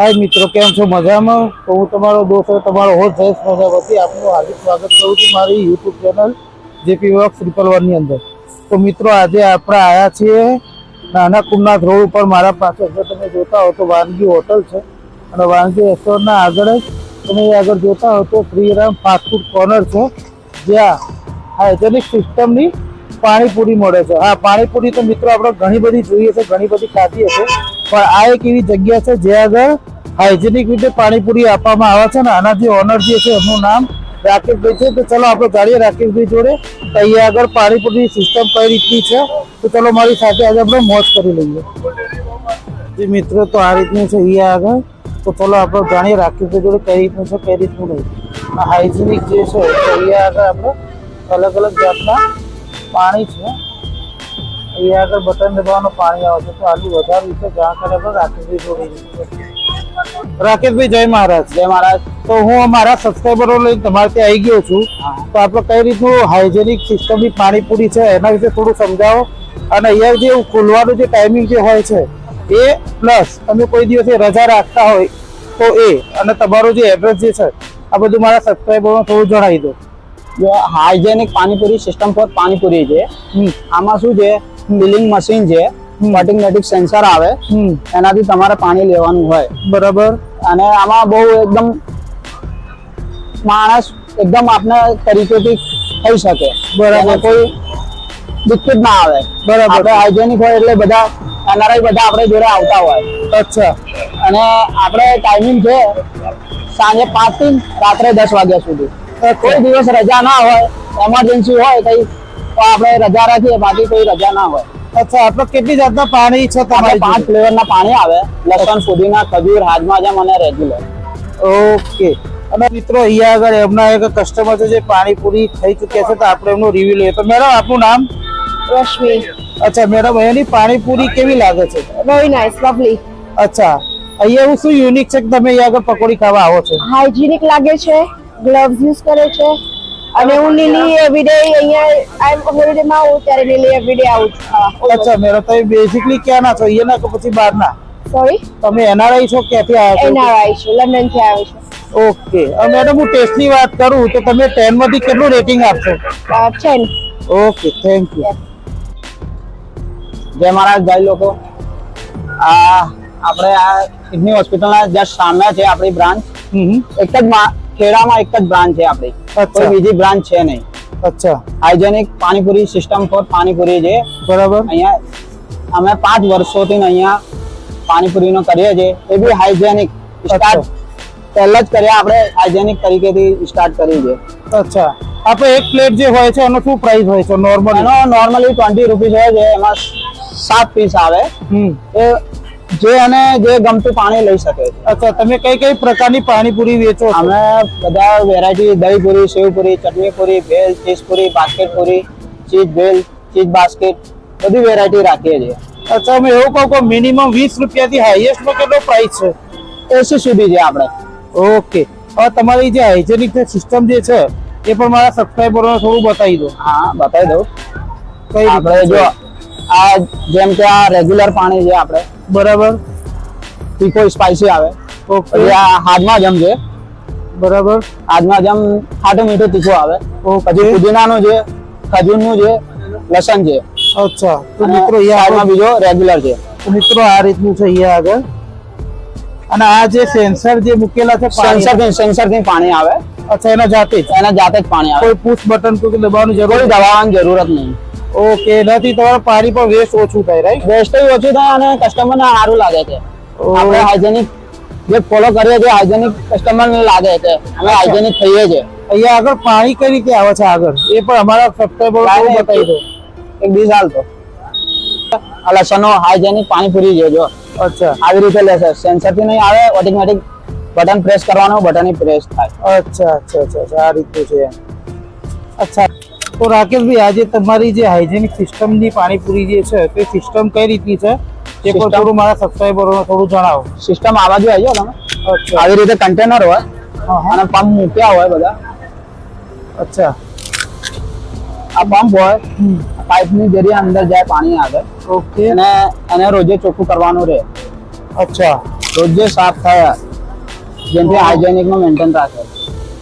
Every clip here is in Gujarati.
હાય મિત્રો, કેમ છો? મજામાં? તો હું તમારો દોસ્ત તમારો હોસ્ટ જયેશ પ્રજાપતિ આપનું હાર્દિક સ્વાગત કરું છું મારી YouTube channel JP work triple વનની અંદર. તો મિત્રો, આજે આપણે આવ્યા છીએ નાના કુમનાથ રોડ ઉપર. મારા પાસે જો તમે જોતા હો તો વાનગી હોટલ છે. અને વાનગી રેસ્ટોરન્ટના આગળ જ તમે આગળ જોતા હો તો શ્રીરામ ફાસ્ટફૂડ કોર્નર છે. જ્યાં હાઇજેનિક સિસ્ટમની પાણીપુરી મળે છે. હા, પાણીપુરી તો મિત્રો આપણે ઘણી બધી જોઈએ છે, ઘણી બધી ખાધી હશે. પણ આ એક એવી જગ્યા છે જે આગળ હાઇજેનિક રીતે પાણીપુરી આપવામાં આવે છે ને આના જે ઓનર જે છે એમનું નામ રાકેશભાઈ છે. તો ચલો આપણે જાણીએ રાકેશભાઈ જોડે અહીંયા આગળ પાણીપુરી સિસ્ટમ કઈ રીતની છે. તો ચલો મારી સાથે આજે આપણે મોજ કરી લઈએ. જે મિત્રો, તો આ રીતનું છે અહીંયા આગળ. તો ચલો આપણે જાણીએ રાકેશભાઈ જોડે કઈ રીતનું છે, કઈ રીતનું નહીં. હાઇજેનિક જે છે અહીંયા આગળ આપણે અલગ અલગ જાતના પાણી છે. અહીંયા આગળ બટન દબાવવાનું પાણી આવે છે તો આટલું વધારે છે જ્યાં કરે આપણે રાકેશભાઈ જોડે. રાકેશભાઈ જય મહારાજ. જય મહારાજ. તો હું અમારા સબસ્ક્રાઈબરો લઈને તમારે ત્યાં આવી ગયો છું. તો આપણે કઈ રીતનું હાઇજેનિક સિસ્ટમની પાણીપુરી છે એના વિશે થોડું સમજાવો. અને અહીંયા જે ખુલવાનું જે ટાઈમિંગ જે હોય છે એ પ્લસ તમે કોઈ દિવસે રજા રાખતા હોય તો એ. અને તમારું જે એડ્રેસ જે છે આ બધું મારા સબસ્ક્રાઈબરોને થોડું જણાવી દો. Hygienic panipuri system for panipuri છે આમાં શું છે ફિલિંગ મશીન છે. ઓટોમેટિક સેન્સર આવે એનાથી તમારે પાણી લેવાનું હોય. બરાબર. અને આમાં બહુ એકદમ માણસ એકદમ આપના તરીકેથી થઈ શકે. બરાબર. કોઈ દિક્કત ના આવે. બરાબર. આપણે હાઇજેનિક હોય એટલે બધા એનઆરઆઈ બધા આપણે જોડે આવતા હોય. અચ્છા. અને આપણે ટાઈમિંગ છે સાંજે પાંચથી રાત્રે દસ વાગ્યા સુધી. કોઈ દિવસ રજા ના હોય એમરજન્સી હોય કઈ તો આપણે રજા રાખીએ બાકી કોઈ રજા ના હોય. અચ્છા આપણે કેટલી જાતના પાણી છે તમારે પાંચ જોડે? ફ્લેવર ના પાણી આવે લસણ ફુદીના ખજૂર હાજમાજમ અને રેગ્યુલર ઓકે. અને મિત્રો અહીંયા આગળ એમના એક કસ્ટમર છે જે પાણીપુરી થઈ ચૂક્યા છે તો આપણે એમનું રિવ્યુ લઈએ. તો મેડમ આપનું નામ? રશ્મિ. અચ્છા મેડમ અહીંયાની પાણીપુરી કેવી લાગે છે? વેરી નાઇસ લવલી અચ્છા અહીંયા એવું શું યુનિક છે કે તમે અહીંયા આગળ પકોડી ખાવા આવો છો? હાઇજીનિક લાગે છે ગ્લવ્સ યુઝ કરે છે અને હું નીલી એવરીડે અહીંયા આઈ હોલિડે માં આવું ત્યારે નીલી એવરીડે આવું છું અચ્છા મેડમ તમે બેઝિકલી ક્યાંના છો? અહીંયાના કે પછી બહારના? સોરી તમે એનઆરઆઈ છો ક્યાંથી આવ્યા છો? એનઆરઆઈ છું લંડનથી આવે છું. ઓકે અને મેડમ હું ટેસ્ટની વાત કરું તો તમે ટેનમાંથી કેટલું રેટિંગ આપશો? 10 ઓકે થેન્ક યુ જય મહારાજ ભાઈ લોકો. આ આપણે આ કિડની હોસ્પિટલના જસ્ટ સામે છે આપણી બ્રાન્ચ એક જ ખેડામાં એક જ બ્રાન્ચ છે આપણી. કોઈ બીજી બ્રાન્ચ છે નહીં. અચ્છા. Hygienic panipuri system for panipuri છે બરાબર. અહીંયા અમે પાંચ વર્ષોથી અહીંયા પાણીપુરીનો કરીએ છીએ. એ બી હાઇજેનિક સ્ટાર્ટ પહેલા જ કર્યા આપણે હાઇજેનિક તરીકેથી સ્ટાર્ટ કરી છે. અચ્છા. આપણે એક પ્લેટ જે હોય છે એનો શું પ્રાઇસ હોય છે? નોર્મલ એનો નોર્મલી ટ્વેન્ટી રૂપીઝ હોય છે એમાં સાત પીસ આવે. હમ. એ જે અને જે ગમતું પાણી લઈ શકે અચ્છા તમે કઈ કઈ પ્રકારની પાણીપુરી વેચો અમે બધા variety dahi puri sev puri chutney puri bhel cheese puri basket puri cheese bhel cheese basket બધી વેરાયટી રાખીએ છીએ. અચ્છા અમે એવું કહું કે મિનિમમ વીસ રૂપિયાથી હાઈએસ્ટમાં કેટલો પ્રાઇસ છે? એસી સુધી છે આપણે. ઓકે હવે તમારી જે હાઇજેનિક સિસ્ટમ જે છે એ પણ મારા સબસ્ક્રાઈબરોને થોડું બતાવી દો. હા બતાવી દઉં. કઈ આપણે જો આ જેમ કે આ રેગ્યુલર પાણી છે આપણે. બરાબર. તીખો સ્પાઇસી આવે. ઓકે. આ હાથમાં જમ છે. બરાબર. હાથમાં જમ ખાટું મીઠું તીખું આવે. પછી પુદીનાનું છે ખજૂરનું છે લસણ છે. અચ્છા. તો મિત્રો અહીંયા બીજો રેગ્યુલર છે. મિત્રો આ રીતનું છે અહીંયા આગળ. અને આ જે સેન્સર જે મૂકેલા છે સેન્સર સેન્સરથી પાણી આવે. અચ્છા એના જાતે જ? એના જાતે જ પાણી આવે. કોઈ પુશ બટન કોઈ દબાવવાની જરૂર દબાવવાની જરૂરત નહીં. ઓકે એનાથી તમારું પાણી પણ વેસ્ટ ઓછું થાય રાઈટ વેસ્ટ ઓછું થાય અને કસ્ટમર ને સારું લાગે છે. આપણે હાઇજેનિક જે ફોલો કરીએ છીએ હાઇજેનિક કસ્ટમર ને લાગે છે. અમે હાઇજેનિક થઈએ છીએ અહીંયા આગળ પાણી કઈ રીતે આવે છે આગળ? એ પણ અમારા સબસ્ક્રાઈબર બતાવી દો. એક બીજ હાલતો આ લસણનો હાઇજેનિક પાણીપુરી છે જો. અચ્છા. આવી રીતે લેશે. સેન્સરથી નહીં આવે ઓટોમેટિક બટન પ્રેસ કરવાનું બટન પ્રેસ થાય. અચ્છા અચ્છા અચ્છા આ રીતે છે. અચ્છા. તો રાકેશભાઈ આજે તમારી જે હાઇજેનિક સિસ્ટમની પાણીપુરી જે છે તે સિસ્ટમ કઈ રીતની છે? તે પણ? થોડું મારા સબસ્ક્રાઈબરોને થોડું જણાવો. સિસ્ટમ આવા બાજુ આવી તમે. આવી રીતે કન્ટેનર હોય. અને પંપ મૂક્યા હોય બધા. અચ્છા. આ પંપ હોય પાઇપની જરીએ અંદર જાય પાણી આવે. ઓકે. અને એને રોજે ચોખ્ખું કરવાનું રહે. અચ્છા. રોજે સાફ થાય. જેમથી હાઇજેનિકનું મેન્ટેન રાખે.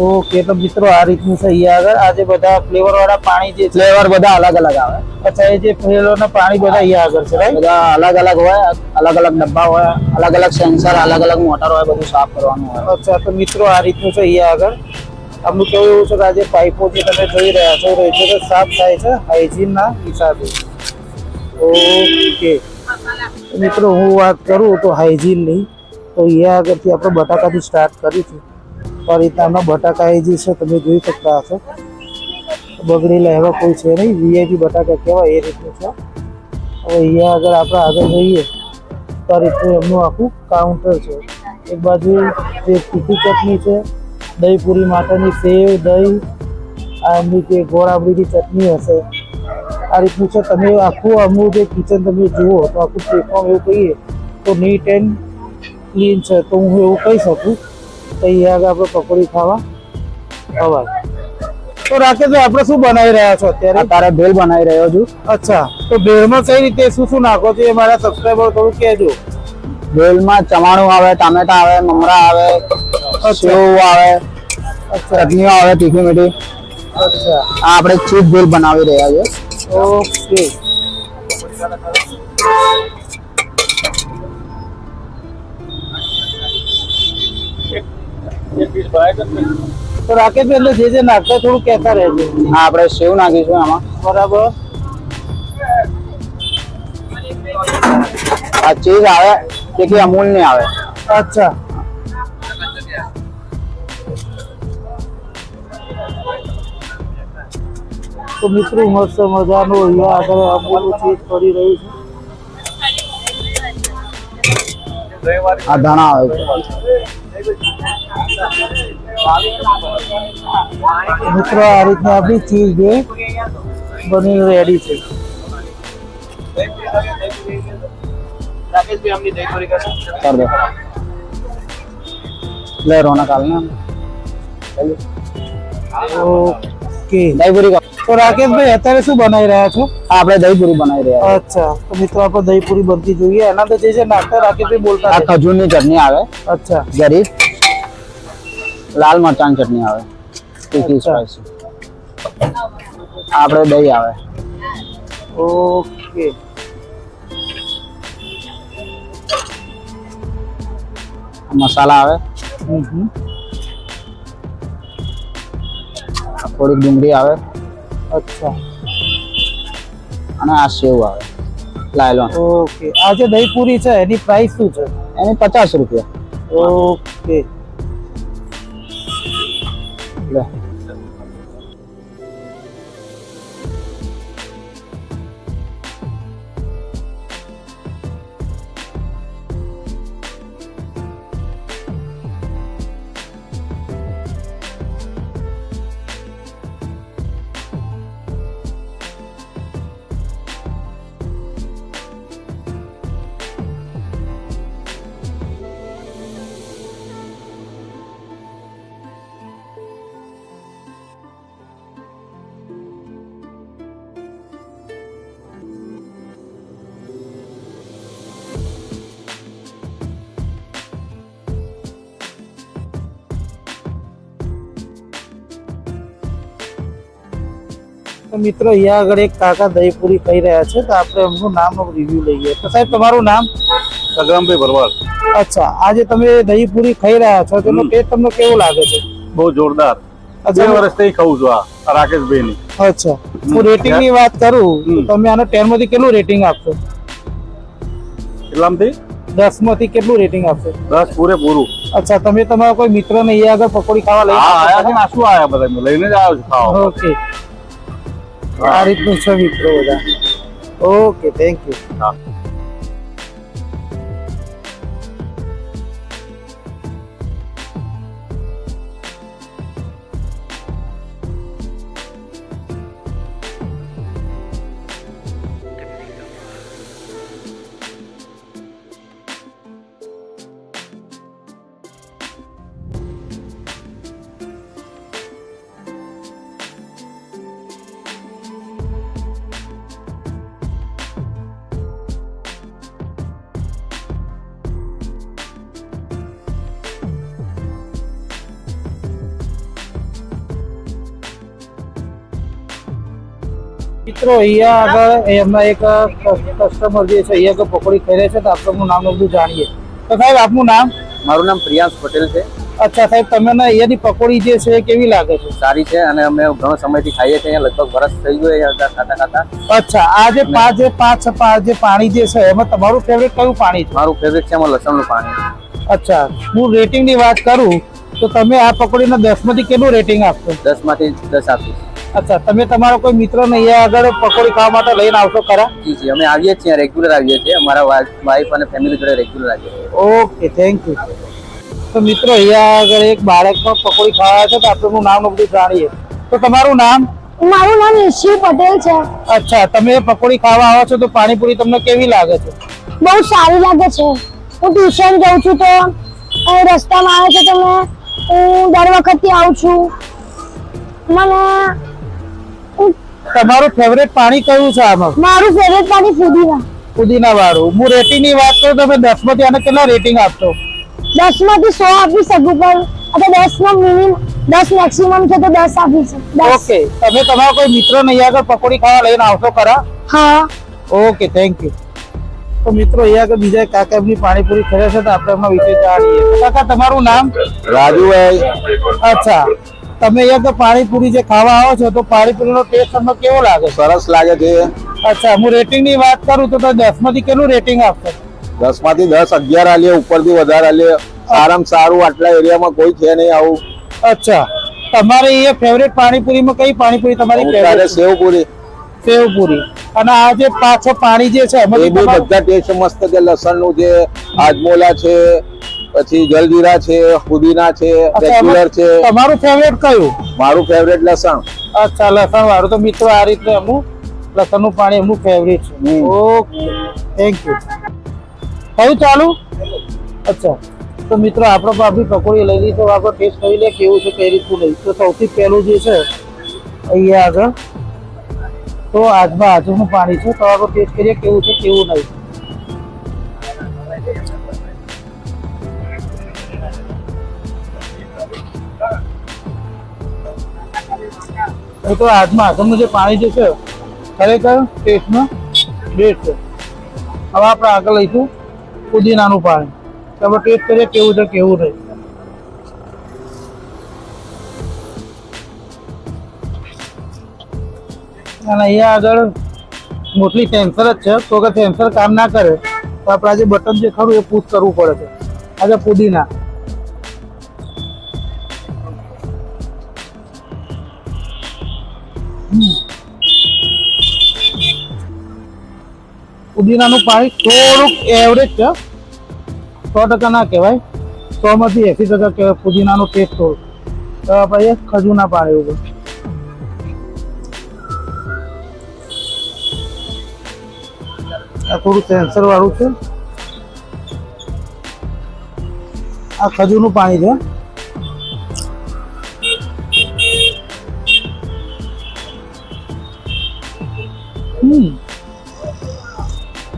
ઓકે તો મિત્રો આ રીતનું છે અહીંયા આગળ. આ જે બધા ફ્લેવર વાળા પાણી જે છે ફ્લેવર બધા અલગ અલગ આવે. અચ્છા એ જે ફ્લેવર ના પાણી બધા અહીંયા આગળ છે રાઈટ બધા અલગ અલગ હોય અલગ અલગ ડબ્બા હોય અલગ અલગ સેન્સર અલગ અલગ મોટર હોય બધું સાફ કરવાનું હોય. અચ્છા તો મિત્રો આ રીતનું છે અહીંયા આગળ. આમનું કેવું એવું છે કે આ જે પાઇપો જે તમે જોઈ રહ્યા છો રેગ્યુલર સાફ થાય છે હાઇજીનના હિસાબે. ઓકે મિત્રો હું વાત કરું તો હાઇજીનની. તો અહીંયા આગળથી આપણે બટાકાથી સ્ટાર્ટ કરીશું. તો આ રીતના બટાકા એ જે છે, તમે જોઈ શકતા હશો. બગડેલા એવા કોઈ છે નહીં. વીઆઈપી બટાકા કહેવાય એ રીતનું છે. હવે અહીંયા આગળ આપણે આગળ જઈએ, તો આ રીતનું એમનું આખું કાઉન્ટર છે. એક બાજુ જે તીખી ચટણી છે દહીં પૂરી માટેની સેવ, દહીં, આ એમની જે ગોળાબડીની ચટણી હશે. આ રીતનું છે. તમે આખું અમનું જે કિચન તમે જુઓ, તો આખું પ્લેટફોર્મ એવું કહીએ, તો નીટ એન્ડ ક્લીન છે. તો હું એવું કહી શકું તો અહીંયા આગળ આપણે પકોડી ખાવા ખવાય તો રાકેશ આપણે શું બનાવી રહ્યા છો અત્યારે? તારે ભેલ બનાવી રહ્યો છું. અચ્છા. તો ભેળમાં કઈ રીતે શું શું નાખો છો એ મારા સબસ્ક્રાઈબર થોડું કહેજો. ભેલમાં ચવાણું આવે ટામેટા આવે મમરા આવે સેવ આવે ચટણીઓ આવે તીખી મીઠી. અચ્છા. આ આપણે ચીઝ ભેલ બનાવી રહ્યા છીએ. ઓકે. તો રાકેશ એટલે જે જે નાખતા થોડું કહેતા રહેજો. હા આપણે સેવ નાખીશું આમાં. બરાબર. આ ચીઝ આવે કે કે અમૂલની આવે? અચ્છા. તો મિત્રો મસ્ત મજાનું અહીંયા આગળ અમૂલ ચીજ પડી રહી છે. આ ધાણા આવે છે. મિત્રો આ રીતની આપણી ચીજ જે બની રેડી છે. કર દો લે રોનક આલ ને. ઓકે દહીપુરી કર. તો રાકેશભાઈ અત્યારે શું બનાવી રહ્યા છો? આ આપણે દહીપુરી બનાવી રહ્યા અચ્છા તો મિત્રો આપણે દહીં પૂરી બનતી જોઈએ. એના તો જે છે નાખતા રાકેશભાઈ બોલતા આ રહે. ખજૂરની ચટણી આવે. અચ્છા. ગરીબ લાલ મરચાંની ચટણી આવે. તીખી અચ્છા. સ્પાઈસી આપણે દહીં આવે. ઓકે. મસાલા આવે. હમ હમ. થોડીક ડુંગળી આવે. અચ્છા. અને આ સેવ આવે. લાયલોન. ઓકે. આ જે દહીં પૂરી છે એની પ્રાઇસ શું છે? એની પચાસ રૂપિયા. ઓકે. લે. મિત્રો અહીંયા આગળ એક કાકા દહીં પૂરી ખાઈ રહ્યા છે તો આપણે એમનું નામ રિવ્યુ લઈએ. તો સાહેબ તમારું નામ? સંગ્રામભાઈ ભરવાડ. અચ્છા આજે તમે દહીં પૂરી ખાઈ રહ્યા છો તેનો ટેસ્ટ તમને કેવો લાગે છે? બહુ જોરદાર. બે વર્ષથી ખાઉં છું આ રાકેશભાઈ ની અચ્છા હું રેટિંગની વાત કરું તમે આને ટેનમાંથી કેટલું રેટિંગ આપશો? કેટલામથી દસમાંથી કેટલું રેટિંગ આપશો? દસ પૂરેપૂરું. અચ્છા તમે તમારા કોઈ મિત્રને અહીંયા આગળ પકોડી ખાવા લઈ શું આવ્યા બધા? લઈને જ આવ્યો છું ઓકે આ રીતનું છે મિત્રો બધા. ઓકે થેન્ક યુ મિત્રો અહીંયા આગળ એમના એક કસ્ટમર જે છે અહીંયા આગળ પકોડી ખાઈ રહ્યા છે તો આપણે નામ બધું જાણીએ. તો સાહેબ આપનું નામ? મારું નામ પ્રિયાંશ પટેલ છે. અચ્છા સાહેબ તમને અહીંયાની પકોડી જે છે કેવી લાગે છે? સારી છે અને અમે ઘણો સમયથી ખાઈએ છીએ અહીંયા લગભગ વર્ષ થઈ ગયું અહીંયા ખાતા ખાતા. અચ્છા આ જે પાંચ જે પાંચ પાંચ જે પાણી જે છે એમાં તમારું ફેવરેટ કયું પાણી છે? મારું ફેવરેટ છે એમાં લસણનું પાણી. અચ્છા હું રેટિંગની વાત કરું તો તમે આ પકોડીના દસમાંથી કેટલું રેટિંગ આપશો? દસમાંથી દસ આપીશ. અચ્છા તમે તમારો કોઈ મિત્રને અહીંયા આગળ પકોડી ખાવા માટે લઈને આવશો ખરા? જી જી અમે આવીએ છીએ રેગ્યુલર આવીએ છીએ. અમારા વાઈફ અને ફેમિલી જોડે રેગ્યુલર આવીએ છીએ. ઓકે થેન્ક યુ તો મિત્રો અહીંયા આગળ એક બાળક પણ પકોડી ખાવા છે તો આપણે નામ ને બધું જાણીએ. તો તમારું નામ? મારું નામ ઈશી પટેલ છે. અચ્છા તમે પકોડી ખાવા આવો છો તો પાણીપુરી તમને કેવી લાગે છે? બહુ સારી લાગે છે. હું ટ્યુશન જઉં છું તો રસ્તામાં આવે છે તો હું દર વખતથી આવું છું. મને તમારું ફેવરેટ પાણી કયું છે આમાં? મારું ફેવરેટ પાણી ફુદીના. ફુદીના વાળું હું રેટિંગની વાત કરું તમે દસમાંથી આને કેટલા રેટિંગ આપશો? દસમાંથી સો આપી શકું પણ અથવા દસ નો મિનિમમ દસ મેક્સિમમ છે તો દસ આપી શકું. ઓકે. તમે તમારા કોઈ મિત્ર નહીં આગળ પકોડી ખાવા લઈને આવશો ખરા? હા. ઓકે થેન્ક યુ તો મિત્રો અહીંયા આગળ બીજા કાકા એમની પાણીપુરી ખરે છે તો આપણે એમના વિશે જાણીએ. કાકા તમારું નામ? રાજુભાઈ. અચ્છા. તમે અહીંયા તો પાણીપુરી જે ખાવા આવો છો તો પાણીપુરીનો ટેસ્ટ તમને કેવો લાગે? સરસ લાગે છે. અચ્છા હું રેટિંગની વાત કરું તો દસમાંથી કેટલું રેટિંગ આપશો? દસમાંથી દસ અગિયાર આલીએ ઉપરથી વધારે આલીએ. સારામાં સારું આટલા એરિયામાં કોઈ છે નહીં આવું. અચ્છા તમારે અહીંયા ફેવરેટ પાણીપુરીમાં કઈ પાણીપુરી તમારી ફેવરેટ સેવપુરી. સેવપુરી. અને આ જે પાછો પાણી જે છે એ બધા ટેસ્ટ મસ્ત છે. લસણનું છે આજમોલા છે પછી જલજીરા છે પુદીના છે રેગ્યુલર છે. તમારું ફેવરેટ કયું? મારું ફેવરેટ લસણ. અચ્છા લસણ વાળું. તો મિત્રો આ રીતે લસણ લસણનું પાણી એમનું ફેવરેટ છે. ઓકે. થેન્ક યુ કયું ચાલુ? અચ્છા. તો મિત્રો આપણે પણ આપણી પકોડી લઈ લીધી. તો આપણે ટેસ્ટ કરી લે કેવું છે કઈ રીતનું નહીં તો સૌથી પહેલું જે છે અહીંયા આગળ. તો આજમાં આજુનું પાણી છે. તો આપણે ટેસ્ટ કરીએ કેવું છે કેવું નહીં. તો હાથમાં આગળનું જે પાણી જે છે, ખરેખર ટેસ્ટમાં બેસ્ટ છે. હવે આપણે આગળ લઈશું પુદીનાનું પાણી. તો આપણે ટેસ્ટ કરીએ કેવું છે, કેવું નહીં. અને અહીંયા આગળ મોસ્ટલી સેન્સર જ છે. તો કે સેન્સર કામ ના કરે, તો આપણે આજે બટન જે ખરું એ પુશ કરવું પડે છે. આજે પુદીના. પુદીનાનું પાણી થોડુંક એવરેજ છે. સો ટકા ના કહેવાય. સો માંથી એસી ટકા કહેવાય પુદીનાનો ટેસ્ટ થોડું તો આપણે ખજૂના પાણી ઉપર આ થોડું સેન્સર વાળું છે. આ ખજૂરનું પાણી છે.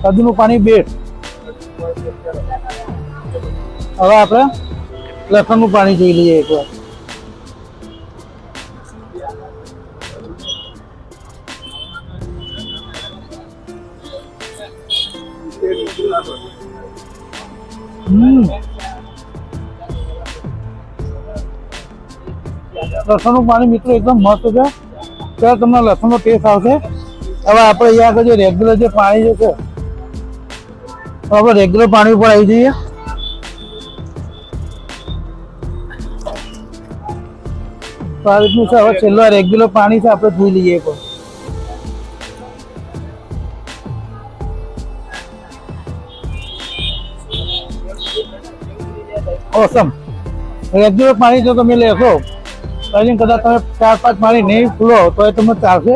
ખજૂરનું પાણી બેટ હવે આપણે લસણનું પાણી જોઈ લઈએ એકવાર. હમ. લસણનું પાણી મિત્રો એકદમ મસ્ત છે. ત્યારે તમને લસણનો ટેસ્ટ આવશે. હવે આપણે અહીંયા આગળ જે રેગ્યુલર જે પાણી જે છે આપણે રેગ્યુલર પાણી ઉપર આવી જઈએ. તો આ છે, હવે છેલ્લા રેગ્યુલર પાણી છે, આપણે ધોઈ લઈએ પણ ઓસમ રેગ્યુલર પાણી જો તમે લેશો, તો કદાચ તમે ચાર પાંચ પાણી નહીં ફૂલો, તો એ તમને ચાલશે.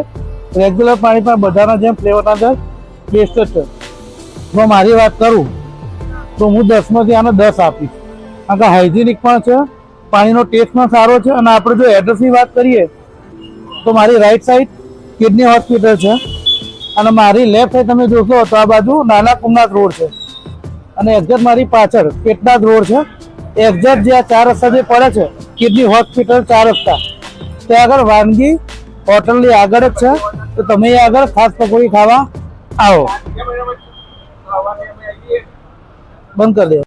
રેગ્યુલર પાણી પણ બધાના જેમ ફ્લેવરના અંદર બેસ્ટ જ છે. જો મારી વાત કરું, તો હું દસમાંથી આને દસ આપીશ. કારણ કે હાઇજેનિક પણ છે, પાણીનો ટેસ્ટ પણ સારો છે, અને આપણે જો એડ્રેસની વાત કરીએ, તો મારી રાઈટ સાઈડ કિડની હોસ્પિટલ છે. અને મારી લેફ્ટ સાઈડ તમે જોશો તો આ બાજુ નાના કુમનાથ રોડ છે. અને એક્ઝેક્ટ મારી પાછળ પેટનાથ રોડ છે. એક્ઝેક્ટ જે આ ચાર રસ્તા જે પડે છે, કિડની હોસ્પિટલ ચાર રસ્તા. ત્યાં આગળ વાનગી હોટલની આગળ જ છે. તો તમે આગળ ખાસ પકોડી ખાવા આવો. બંધ કરી દો.